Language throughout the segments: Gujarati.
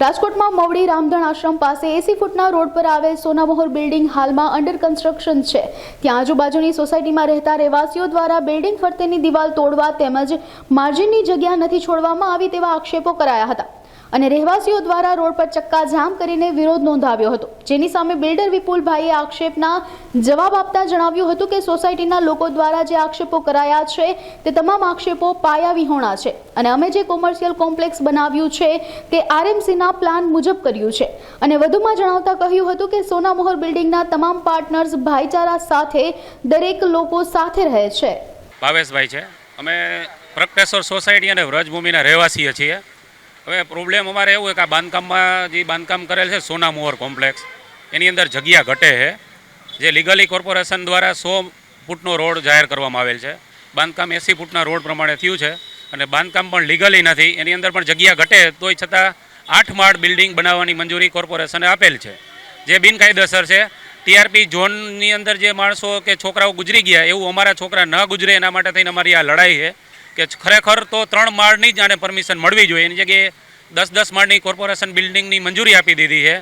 રાજકોટમાં મવડી રામધણ આશ્રમ પાસે એસી ફૂટના રોડ પર આવેલ સોનામહોર બિલ્ડિંગ હાલમાં અંડર કન્સ્ટ્રક્શન છે. ત્યાં આજુબાજુની સોસાયટીમાં રહેતા રહેવાસીઓ દ્વારા બિલ્ડિંગ ફરતેની દિવાલ તોડવા તેમજ માર્જિનની જગ્યા નથી છોડવામાં આવી તેવા આક્ષેપો કરાયા હતા. અને રહેવાસીઓ દ્વારા રોડ પર ચક્કા જામ કરીને વિરોધ નોંધાવ્યો હતો. જેની સામે બિલ્ડર વિપુલભાઈએ આક્ષેપના જવાબ આપતા જણાવ્યું હતું કે સોસાયટીના લોકો દ્વારા જે આક્ષેપો કરાયા છે તે તમામ આક્ષેપો પાયા વિહોણા છે. અને અમે જે કોમર્શિયલ કોમ્પ્લેક્સ બનાવ્યું છે તે આરએમસીના પ્લાન મુજબ કર્યું છે. અને વધુમાં જણાવતા કહ્યું હતું કે સોનામોહર બિલ્ડિંગના તમામ પાર્ટનર્સ ભાઈચારા સાથે દરેક લોકો સાથે રહે છે. ભાવેશભાઈ છે. અમે પ્રગટેશ્વર સોસાયટી અને વ્રજભૂમિના રહેવાસીએ છીએ. હવે પ્રોબ્લેમ અમારે એવું કે આ બાંધકામમાં જે બાંધકામ કરેલ છે, સોના મોહર કોમ્પ્લેક્સ, એની અંદર જગ્યા ઘટે છે, જે લીગલી કોર્પોરેશન દ્વારા સો ફૂટનો રોડ જાહેર કરવામાં આવેલ છે. બાંધકામ એંસી ફૂટના રોડ પ્રમાણે થયું છે અને બાંધકામ પણ લીગલી નથી, એની અંદર પણ જગ્યા ઘટે, તોય છતાં આઠ માળ બિલ્ડિંગ બનાવવાની મંજૂરી કોર્પોરેશને આપેલ છે. જે બિનકાયદેસર છે ટીઆરપી ઝોનની અંદર જે માણસો કે છોકરાઓ ગુજરી ગયા, એવું અમારા છોકરા ન ગુજરે, એના માટે થઈને અમારી આ લડાઈ છે કે ખરેખર તો ત્રણ માળની જ આને પરમિશન મળવી જોઈએ. એની જગ્યાએ દસ દસ માળની કોર્પોરેશન બિલ્ડિંગની મંજૂરી આપી દીધી છે.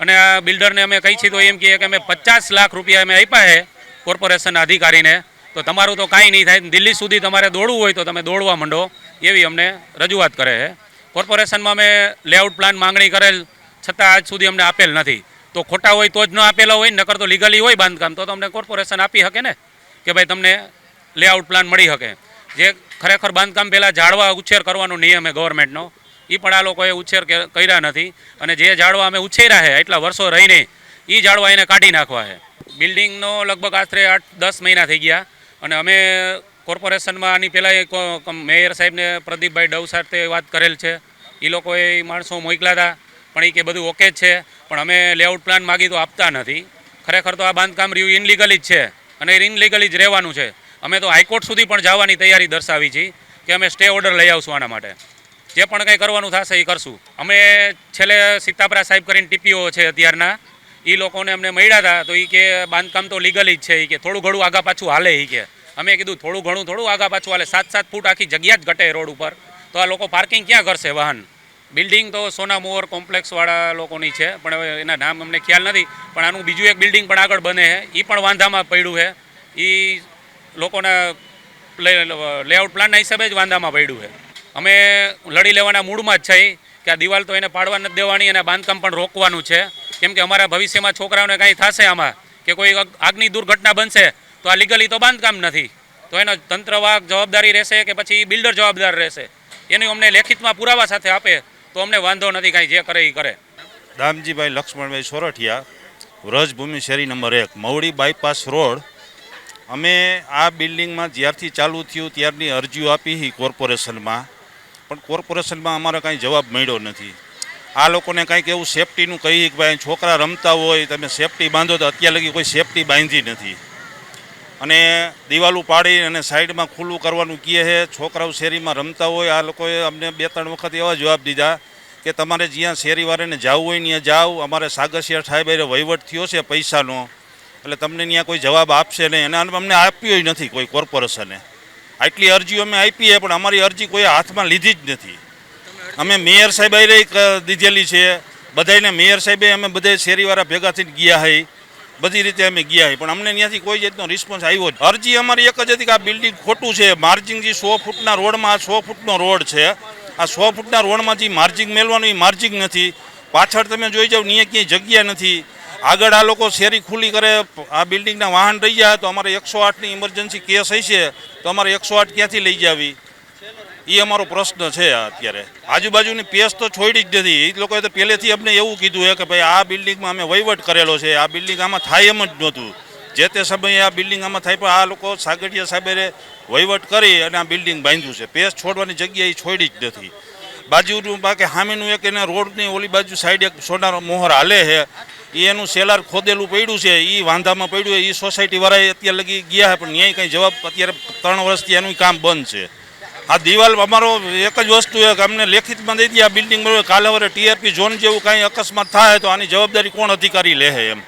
અને આ બિલ્ડરને અમે કહી છીએ તો એમ કહીએ કે અમે પચાસ લાખ રૂપિયા અમે આપ્યા છે કોર્પોરેશન અધિકારીને. તો તમારું તો કાંઈ નહીં થાય. દિલ્હી સુધી તમારે દોડવું હોય તો તમે દોડવા માંડો. એવી અમને રજૂઆત કરે છે. કોર્પોરેશનમાં અમે લેઆઉટ પ્લાન માંગણી કરેલ છતાં આજ સુધી અમને આપેલ નથી. તો ખોટા હોય તો જ ન આપેલા હોય, નકર તો લીગલી હોય બાંધકામ. તો તમને કોર્પોરેશન આપી શકે ને? કે ભાઈ તમને લેઆઉટ પ્લાન મળી શકે. જે ખરેખર બાંધકામ પહેલાં ઝાડવા ઉછેર કરવાનો નિયમ છે ગવર્મેન્ટનો એ પણ આ લોકોએ ઉછેર કર્યા નથી. અને જે ઝાડવા અમે ઉછેર્યા છે એટલા વર્ષો રહીને એ ઝાડવા એને કાઢી નાખવા છે. બિલ્ડિંગનો લગભગ આશરે આઠ, દસ મહિના થઈ ગયા. અને અમે કોર્પોરેશનમાં આની પહેલાં મેયર સાહેબને પ્રદીપભાઈ ડવ સાથે વાત કરેલ છે. એ લોકોએ માણસો મોકલ્યા હતા પણ એ કે બધું ઓકે જ છે. પણ અમે લેઆઉટ પ્લાન માગી તો આપતા નથી. ખરેખર તો આ બાંધકામ રહ્યું ઇનલીગલી જ છે. અને ઇનલીગલી જ રહેવાનું છે. અમે તો હાઈકોર્ટ સુધી પણ જવાની તૈયારી દર્શાવી છે કે અમે સ્ટે ઓર્ડર લઈ આવશું આના માટે. જે પણ કંઈ કરવાનું થશે એ કરશું. અમે છેલ્લે સીતાપરા સાહેબ કરીને ટીપીઓ છે અત્યારના એ લોકોને અમને મળ્યા હતા, તો એ કે બાંધકામ તો લીગલી જ છે એ કે થોડું ઘણું આગા પાછું હાલે એ કે. અમે કીધું થોડું ઘણું થોડું આગા પાછું હાલે, સાત સાત ફૂટ આખી જગ્યા જ ઘટે રોડ ઉપર. તો આ લોકો પાર્કિંગ ક્યાં કરશે વાહન? બિલ્ડિંગ તો સોના મોર કોમ્પ્લેક્સવાળા લોકોની છે, પણ હવે એના નામ અમને ખ્યાલ નથી, પણ આનું બીજું એક બિલ્ડિંગ પણ આગળ બને છે એ પણ વાંધામાં પડ્યું છે. એ લોકોના લેઆઉટ પ્લાનના હિસાબે જ વાંધામાં પડ્યું છે. અમે લડી લેવાના મૂડમાં જ છે કે આ દિવાલ તો એને પાડવા નથી દેવાની અને બાંધકામ પણ રોકવાનું છે. કેમ કે અમારા ભવિષ્યમાં છોકરાઓને કાંઈ થશે આમાં કે કોઈ આગની દુર્ઘટના બનશે તો આ લીગલી તો બાંધકામ નથી. તો એનો તંત્રવાહક જવાબદારી રહેશે કે પછી બિલ્ડર જવાબદાર રહેશે? એની અમને લેખિતમાં પુરાવા સાથે આપે તો અમને વાંધો નથી કાંઈ જે કરે એ કરે. દામજીભાઈ લક્ષ્મણભાઈ સોરઠિયા, વ્રજભૂમિ શેરી નંબર એક, મવડી બાયપાસ રોડ. અમે આ બિલ્ડિંગમાં જ્યારથી ચાલુ થયું ત્યારની અરજીઓ આપી કોર્પોરેશનમાં. પણ કોર્પોરેશનમાં અમારે કાંઈ જવાબ મળ્યો નથી. આ લોકોને કાંઈક એવું સેફટીનું કહીએ કે ભાઈ, છોકરા રમતા હોય, તમે સેફટી બાંધો તો અત્યાર લગી કોઈ સેફટી બાંધી નથી. અને દિવાલું પાડી અને સાઈડમાં ખુલ્લું કરવાનું કહે છે, છોકરાઓ શેરીમાં રમતા હોય, આ લોકોએ અમને બે ત્રણ વખત એવા જવાબ દીધા કે તમારે જ્યાં શેરીવાળાને જવું હોય ત્યાં જાઓ, અમારે સાગસિયા સાહેબ વહીવટ થયો છે પૈસાનો. એટલે તમને ત્યાં કોઈ જવાબ આપશે નહીં. અને અમને આપ્યો નથી કોઈ કોર્પોરેશને. આટલી અરજીઓ અમે આપી છે, પણ અમારી અરજી કોઈ હાથમાં લીધી જ નથી. અમે મેયર સાહેબ આવી રહી દીધેલી છે. બધાને મેયર સાહેબે અમે બધા શેરીવાળા ભેગા થઈને ગયા હઈ. બધી રીતે અમે ગયા હઈ. પણ અમને ત્યાંથી કોઈ જાતનો રિસ્પોન્સ આવ્યો જ અરજી અમારી એક જ હતી કે આ બિલ્ડિંગ ખોટું છે. માર્જિંગ જે સો ફૂટના રોડમાં આ સો ફૂટનો રોડ છે. આ સો ફૂટના રોડમાં જે માર્જિંગ મેળવાનું એ માર્જિંગ નથી. પાછળ તમે જોઈ જાઓ ત્યાં ક્યાંય જગ્યા નથી. આગળ આ લોકો શેરી ખુલ્લી કરે, આ બિલ્ડિંગના વાહન રહી જાય, તો અમારે એકસો આઠની ઇમરજન્સી કેસ હશે, તો અમારે એકસો આઠ ક્યાંથી લઈ જાવી? એ અમારો પ્રશ્ન છે અત્યારે. આજુબાજુની પેસ તો છોડી જ નથી. એ લોકોએ તો પહેલેથી અમને એવું કીધું કે ભાઈ, આ બિલ્ડિંગમાં અમે વહીવટ કરેલો છે. આ બિલ્ડિંગ આમાં થાય એમ જ નહોતું. જે તે સમયે આ બિલ્ડિંગ આમાં થાય, પણ આ લોકો સાગઠિયા સાહેબે વહીવટ કરી અને આ બિલ્ડિંગ બાંધ્યું છે. પેસ છોડવાની જગ્યા એ છોડી જ નથી. બાજુનું બાકી સામેનું એક એને રોડની ઓલી બાજુ સાઈડ એક સોનાનો મોહર હાલે છે. એ એનું સેલાર ખોદેલું પડ્યું છે એ વાંધામાં પડ્યું એ સોસાયટીવાળાએ અત્યારે લગી ગયા પણ ન્યાય કંઈ જવાબ અત્યારે ત્રણ વર્ષથી એનું કામ બંધ છે. આ દિવાલ અમારો એક જ વસ્તુ છે કે અમને લેખિતમાં દઈ દઈએ આ બિલ્ડિંગ કાલે હવે ટીઆરપી ઝોન જેવું કાંઈ અકસ્માત થાય તો આની જવાબદારી કોણ અધિકારી લે એમ.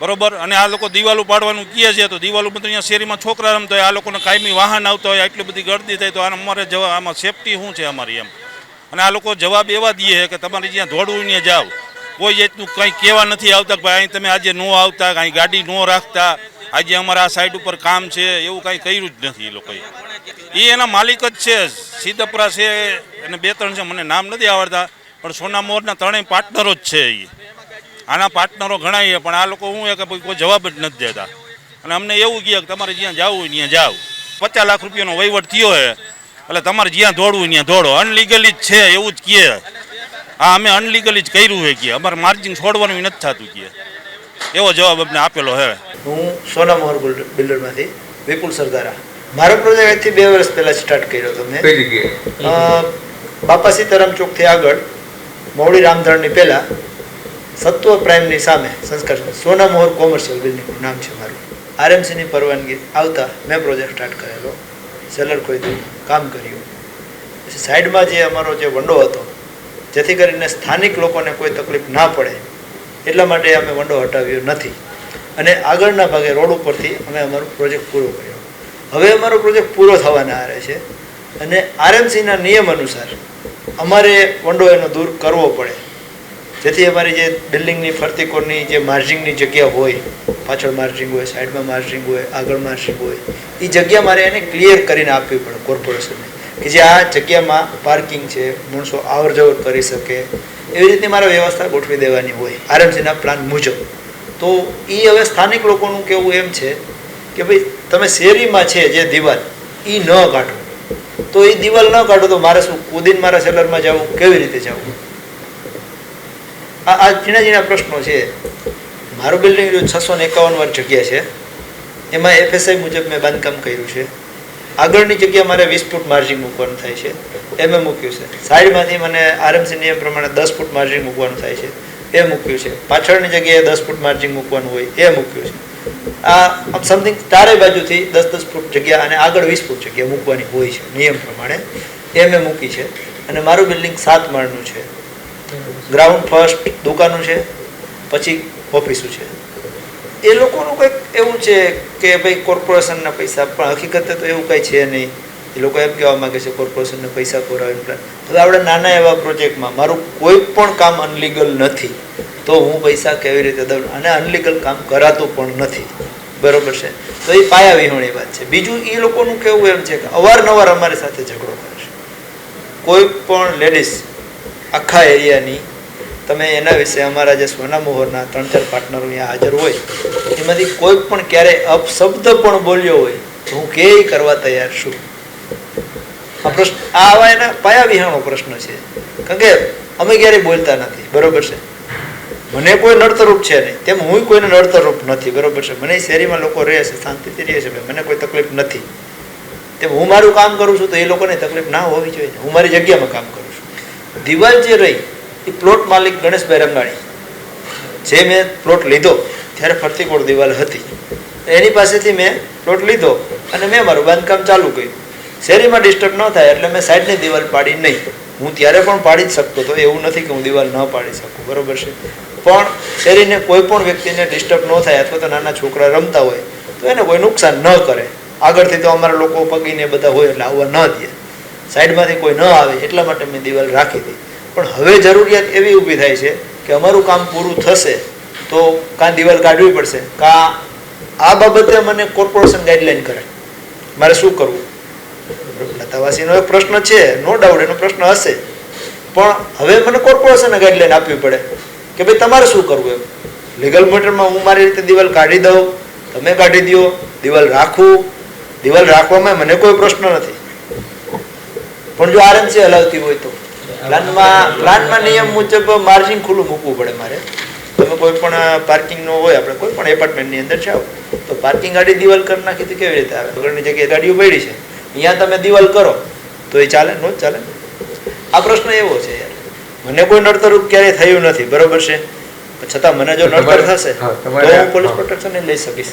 બરોબર? અને આ લોકો દિવાલ ઉપાડવાનું કહે છે, તો દિવાલ તો અહીંયા શેરીમાં છોકરા રમતા હોય, આ લોકોને કાયમી વાહન આવતા હોય, આટલી બધી ગળદી થાય તો આને અમારે જવા, આમાં સેફટી શું છે અમારી એમ? અને આ લોકો જવાબ એવા દે કે તમારે જ્યાં દોડવું ત્યાં જાઓ. કોઈ જાતનું કંઈ કહેવા નથી આવતા ભાઈ અહીં તમે આજે ન આવતા, કાંઈ ગાડી ન રાખતા, આજે અમારા આ સાઈડ ઉપર કામ છે, એવું કાંઈ કર્યું જ નથી એ લોકોએ. એ એના માલિક જ છે સિદ્ધપરા છે, અને બે ત્રણ છે, મને નામ નથી આવડતા, પણ સોના મોરના ત્રણેય પાર્ટનરો જ છે એ આના પાર્ટનરો ઘણા છે, પણ આ લોકો શું કે કોઈ જવાબ જ નથી દેતા. અને અમને એવું કહે કે તમારે જ્યાં જવું હોય ત્યાં જાઓ. પચાસ લાખ રૂપિયાનો વહીવટ થયો છે, એટલે તમારે જ્યાં દોડવું ત્યાં દોડો. અનલીગલી જ છે, એવું જ કહે. હા અમે અનલીગલી જ કર્યું છે કે અમારે માર્જિન છોડવાનું નથી થતું કે. એવો જવાબ અમને આપેલો હે. હું સોના મોહર બિલ્ડર- બિલ્ડરમાંથી વિપુલ સરદારા. મારો પ્રોજેક્ટ આજથી બે વર્ષ પહેલાં સ્ટાર્ટ કર્યો અ, બાપા સીતારામ ચોકથી આગળ મવડી રામધરણની પહેલાં સત્વ પ્રાઇમની સામે સંસ્કાર સોના મોહર કોમર્શિયલ બિલ્ડિંગનું નામ છે મારું. આરએમસીની પરવાનગી આવતા મેં પ્રોજેક્ટ સ્ટાર્ટ કરેલો. સેલર ખોદ્યું કામ કર્યું. પછી સાઈડમાં જે અમારો જે વંડો હતો જેથી કરીને સ્થાનિક લોકોને કોઈ તકલીફ ના પડે. એટલા માટે અમે વંડો હટાવ્યો નથી. અને આગળના ભાગે રોડ ઉપરથી અમે અમારો પ્રોજેક્ટ પૂરો કર્યો. હવે અમારો પ્રોજેક્ટ પૂરો થવાના આરે છે. અને આરએમસીના નિયમ અનુસાર અમારે વંડો એનો દૂર કરવો પડે. જેથી અમારી જે બિલ્ડિંગની ફરતી કોરની જે માર્જિંગની જગ્યા હોય, પાછળ માર્જિંગ હોય, સાઈડમાં માર્જિંગ હોય, આગળ માર્જિંગ હોય એ જગ્યા મારે એને ક્લિયર કરીને આપવી પડે કોર્પોરેશનને. કે જે આ જગ્યામાં પાર્કિંગ છે, માણસો આવર જવર કરી શકે, એવી રીતની મારે વ્યવસ્થા ગોઠવી દેવાની હોય, આરએમસીના પ્લાન મુજબ. તો એ હવે સ્થાનિક લોકોનું કહેવું એમ છે કે ભાઈ તમે શેરીમાં છે જે દિવાલ એ ન કાઢો. તો એ દિવાલ ન કાઢો તો મારે શું, કુદીન મારા સેલરમાં જવું, કેવી રીતે જવું? આ આ ઝીણા ઝીણા પ્રશ્નો છે. મારું બિલ્ડિંગ છસો ને એકાવન વાર જગ્યા છે. એમાં એફએસઆઈ મુજબ મેં બાંધકામ કર્યું છે. આગળની જગ્યા મારે વીસ ફૂટ માર્જિંગ મૂકવાનું થાય છે. એ મેં મૂક્યું છે. સાઈડમાંથી મને આરએમસી નિયમ પ્રમાણે દસ ફૂટ માર્જિંગ મૂકવાનું થાય છે. એ મૂક્યું છે. પાછળની જગ્યાએ દસ ફૂટ માર્જિંગ મૂકવાનું હોય એ મૂક્યું છે. આ સમથિંગ ચારે બાજુથી દસ દસ ફૂટ જગ્યા અને આગળ વીસ ફૂટ જગ્યા મૂકવાની હોય છે નિયમ પ્રમાણે. એ મેં મૂકી છે. અને મારું બિલ્ડિંગ સાત માળનું છે. ગ્રાઉન્ડ ફર્સ્ટ દુકાનો છે પછી ઓફિસો છે. એ લોકોનું કંઈક એવું છે કે ભાઈ કોર્પોરેશનના પૈસા, પણ હકીકતે તો એવું કંઈ છે નહીં. એ લોકો એમ કહેવા માંગે છે કોર્પોરેશનને પૈસા કોરાવી પ્લાન હવે આપણે નાના એવા પ્રોજેક્ટમાં, મારું કોઈ પણ કામ અનલીગલ નથી, તો હું પૈસા કેવી રીતે દઉં? અને અનલીગલ કામ કરાતું પણ નથી. બરોબર છે? તો એ પાયા વિહોણી વાત છે. બીજું એ લોકોનું કેવું એમ છે કે અવારનવાર અમારી સાથે ઝઘડો કરે છે. કોઈ પણ લેડીઝ આખા એરિયાની તમે એના વિશે અમારા જે સોના મોહરના ત્રણ ચાર પાર્ટનરો અહીંયા હાજર હોય, એમાંથી કોઈ પણ ક્યારેય અપશબ્દ પણ બોલ્યો હોય હું કે કરવા તૈયાર છું. આ પ્રશ્ન, આ આવા એના પાયા વિહાણો પ્રશ્ન છે. કારણ કે અમે ક્યારેય બોલતા નથી, બરોબર છે? મને કોઈ નડતરૂપ છે નહીં. તેમ હું કોઈને નડતરરૂપ નથી, બરોબર છે? મને શેરીમાં લોકો રહે છે, શાંતિથી રહે છે મને કોઈ તકલીફ નથી. તેમ હું મારું કામ કરું છું તો એ લોકોને તકલીફ ના હોવી જોઈએ. હું મારી જગ્યામાં કામ કરું છું. દિવાલ જે રહી એ પ્લોટ માલિક ગણેશભાઈ રંગાણી. જે મેં પ્લોટ લીધો, ત્યારે ફરતીકોટ દિવાલ હતી. એની પાસેથી મેં પ્લોટ લીધો અને મેં મારું બાંધકામ ચાલુ કર્યું. શેરીમાં ડિસ્ટર્બ ન થાય એટલે મેં સાઈડની દિવાલ પાડી નહીં. હું ત્યારે પણ પાડી જ શકતો હતો. એવું નથી કે હું દિવાલ ન પાડી શકું. બરોબર છે? પણ શેરીને કોઈ પણ વ્યક્તિને ડિસ્ટર્બ ન થાય અથવા તો નાના છોકરા રમતા હોય, તો એને કોઈ નુકસાન ન કરે. આગળથી તો અમારા લોકો પગીને બધા હોય એટલે આવવા ન દે. સાઈડમાંથી કોઈ ન આવે, એટલા માટે મેં દિવાલ રાખી હતી પણ હવે જરૂરિયાત એવી ઊભી થાય છે કે અમારું કામ પૂરું થશે તો કાં દિવાલ કાઢવી પડશે. કાં આ બાબતે મને કોર્પોરેશન ગાઈડલાઈન કરે. મારે શું કરવું? લતાવાસીનો એક પ્રશ્ન છે, નો ડાઉટ એનો પ્રશ્ન હશે. પણ હવે મને કોર્પોરેશને ગાઈડલાઈન આપવી પડે કે ભાઈ તમારે શું કરવું એમ? લીગલ મેટરમાં હું મારી રીતે દિવાલ કાઢી દઉં, તમે કાઢી દો, દિવાલ રાખું. દિવાલ રાખવામાં મને કોઈ પ્રશ્ન નથી. પણ જો આરએમસી હલાવતી હોય તો? પ્લાનમાં પ્લાનમાં નિયમ મુજબ માર્જિન ખુલ્લું મૂકવું પડે મારે. તમે કોઈ પણ પાર્કિંગનો હોય આપણે કોઈ પણ એપાર્ટમેન્ટની અંદર જાઓ તો પાર્કિંગ ગાડી દિવાલ કરી નાખી તો કેવી રીતે આવે? આગળની જગ્યાએ ગાડીઓ પડી છે. અહીંયા તમે દિવાલ કરો તો એ ચાલે નો જ ચાલે. આ પ્રશ્ન એવો છે યાર. મને કોઈ નડતરૂપ ક્યારેય થયું નથી બરોબર છે? છતાં મને જો નડતર થશે તો હું પોલીસ પ્રોટેક્શન લઈ શકીશ.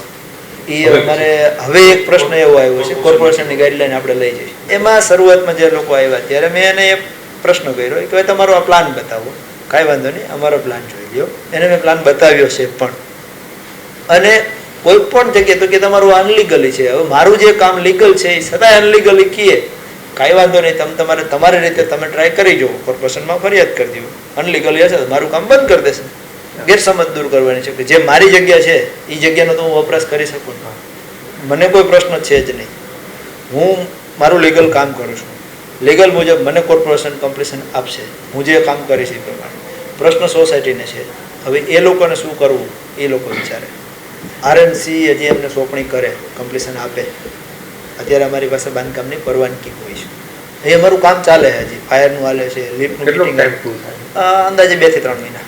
એ મારે હવે એક પ્રશ્ન એવો આવ્યો છે કોર્પોરેશનની ગાઈડલાઈન આપણે લઈ જઈએ એમાં શરૂઆતમાં જે લોકો આવ્યા ત્યારે મેં એને પ્રશ્ન કર્યો કે હવે તમારો આ પ્લાન બતાવો. કાંઈ વાંધો નહીં, અમારો પ્લાન જોઈ લ્યો. એને મેં પ્લાન બતાવ્યો છે પણ. અને કોઈ પણ જગ્યાએ તો કે તમારું અનલીગલી છે. હવે મારું જે કામ લીગલ છે એ છતાંય અનલીગલી કીએ. કાંઈ વાંધો નહીં, તમે તમારે, તમારી રીતે તમે ટ્રાય કરી જુઓ. કોર્પોરેશનમાં ફરિયાદ કરી દો અનલીગલી હશે તો મારું કામ બંધ કરી દેશે. ગેરસમજ દૂર કરવાની છે કે જે મારી જગ્યા છે એ જગ્યાનો તો હું વપરાશ કરી શકું મને કોઈ પ્રશ્ન છે જ નહીં. હું મારું લીગલ કામ કરું છું. લીગલ મુજબ મને કોર્પોરેશન કમ્પ્લીશન આપશે. હું જે કામ કરીશ એ પ્રમાણે. પ્રશ્ન સોસાયટીને છે. હવે એ લોકોને શું કરવું? એ લોકો વિચારે. આરએનસી હજી એમને સોંપણી કરે કમ્પ્લીશન આપે. અત્યારે અમારી પાસે બાંધકામની પરવાનગી હોય છે. એ અમારું કામ ચાલે છે હજી. ફાયરનું હાલે છે લિફ્ટનું અંદાજે બેથી ત્રણ મહિના.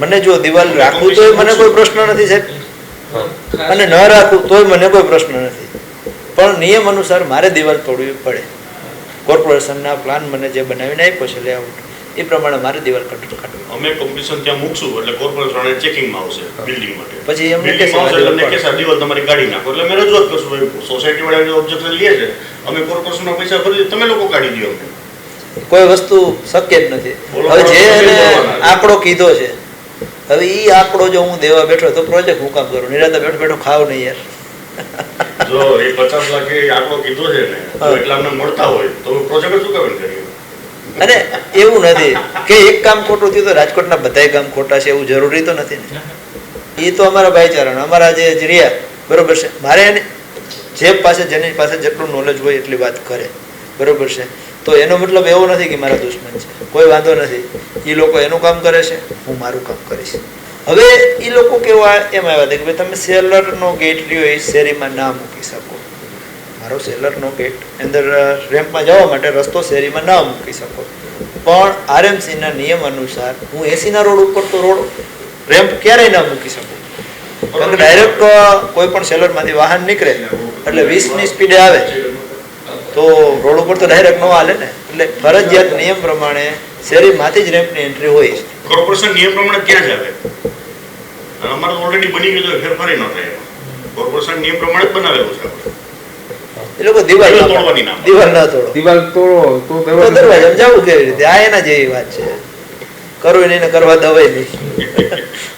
મને જો દિવાલ રાખવું તોય મને કોઈ પ્રશ્ન નથી સાહેબ. અને ન રાખવું તોય મને કોઈ પ્રશ્ન નથી. પણ નિયમ અનુસાર મારે દિવાલ તોડવી પડે. કોર્પોરેશનના પ્લાન મને જે બનાવીને આપ્યો છે લેઆઉટ એ પ્રમાણે મારે દિવાલ કટ કાઢવી અમે કમ્પિટિશન ત્યાં મૂકશું એટલે કોર્પોરેશન ચેકિંગમાં આવશે બિલ્ડિંગ માટે. પછી એમને બિલ્ડિંગમાં કહેશે આ દિવાલ તમારી કાઢી નાખો એટલે મેં રજૂઆત કરશું સોસાયટી વાળા જે ઓબ્જેક્શન લે છે અમે કોર્પોરેશનના પૈસા ભરી તમે લોકો કાઢી દો અમને. કોઈ વસ્તુ શક્ય જ નથી. હવે જે. આંકડો કીધો છે હવે એ આંકડો જો હું દેવા બેઠો તો પ્રોજેક્ટ હું કામ કરું નિરાતે બેઠો બેઠો ખાવ નહીં યાર. જો એ પચાસ લાખ આંકડો કીધો છે ને. એટલા અમને મળતા હોય. તો પ્રોજેક્ટ શું કામ કરીએ અને એવું નથી કે એક કામ ખોટું થયું તો રાજકોટના બધા કામ ખોટા છે એવું જરૂરી તો નથી ને. એ તો અમારા ભાઈચારા અમારા જે જે રહ્યા બરોબર છે? મારે એને જે પાસે જેની પાસે જેટલું નોલેજ હોય એટલી વાત કરે. બરોબર છે? તો એનો મતલબ એવો નથી કે મારા દુશ્મન છે. કોઈ વાંધો નથી. એ લોકો એનું કામ કરે છે હું મારું કામ કરીશ. હવે એ લોકો કેવા એમ આવ્યા હતા કે ભાઈ તમે સેલરનો ગેટ લ્યો એ શેરીમાં ના મૂકી શકો. મારો સેલરનો ગેટ અંદર રેમ્પમાં જવા માટે રસ્તો શેરીમાં ના મૂકી શકો. પણ આરએમસીના નિયમ અનુસાર હું એસીના રોડ ઉપર તો રોડ, રેમ્પ ક્યારેય ના મૂકી શકું. કારણ કે ડાયરેક્ટ કોઈ પણ સેલરમાંથી વાહન નીકળે, એટલે વીસની સ્પીડે આવે. તો રોડ ઉપર તો ડાયરેક્ટ ન હાલે ને. એટલે ફરજિયાત નિયમ પ્રમાણે શેરીમાંથી જ રેમ્પની એન્ટ્રી હોય કોર્પોરેશન નિયમ પ્રમાણે ક્યાં જ આવે? અમારે ઓલરેડી બની ગયું ફેરફારી ન થાય. કોર્પોરેશન નિયમ પ્રમાણે જ બનાવેલું છે. એ લોકો દિવાલ દિવાલ ના તોડવાની ના. દિવાલ ના તોડો. દિવાલ તોડો તો તો દરવાજો દરવાજા જવું કેવી રીતે? આ એના જેવી વાત છે. કરવું નહીં ને કરવા દવાય નહીં.